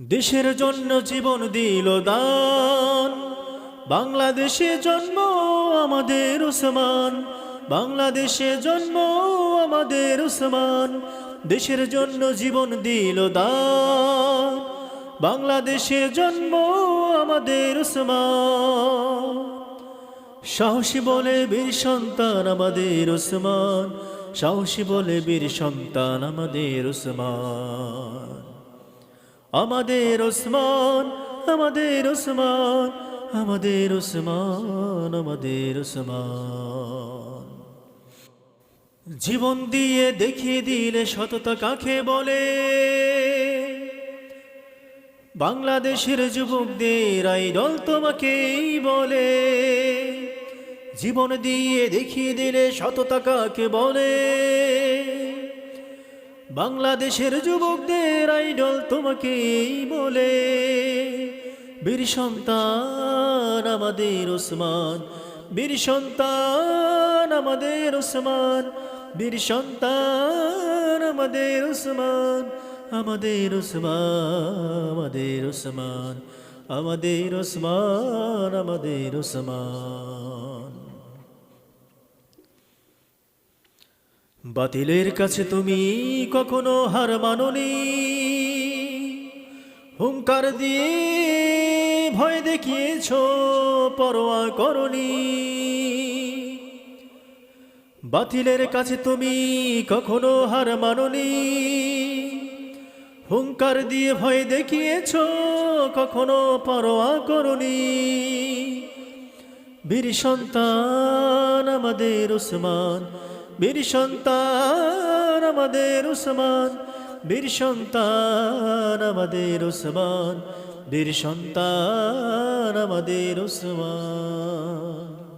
দেশের জন্য জীবন দিল দান। বাংলাদেশে জন্ম আমাদের উসমান। বাংলাদেশে জন্ম আমাদের উসমান। দেশের জন্য জীবন দিল দান। বাংলাদেশে জন্ম আমাদের উসমান। সাহসী বলে বীর সন্তান আমাদের উসমান। সাহসী বলে বীর সন্তান আমাদের উসমান। আমাদের ওসমান আমাদের ওসমান আমাদের ওসমান আমাদের ওসমান। জীবন দিয়ে দেখিয়ে দিলে সততা কাকে বলে? বাংলাদেশের যুবকদের আইডল তোমাকেই বলে। জীবন দিয়ে দেখিয়ে দিলে সততা কাকে বলে? বাংলাদেশের যুবকদের আইডল তোমাকেই বলে, বীর সন্তান আমাদের ওসমান, বীর সন্তান আমাদের ওসমান, বীর সন্তান আমাদের ওসমান আমাদের ওসমান আমাদের ওসমান আমাদের ওসমান আমাদের ওসমান। বাতিলের কাছে তুমি কখনো হার মাননি। হুঙ্কার দিয়ে ভয় দেখিয়েছ, পরোয়া করনি। বাতিলের কাছে তুমি কখনো হার মাননি। হুঙ্কার দিয়ে ভয় দেখিয়েছ, কখনো পরোয়া করনি। বীর সন্তান আমাদের উসমান বীর সন্তান আমাদের উসমান বীর সন্তান আমাদের উসমান বীর সন্তান আমাদের উসমান।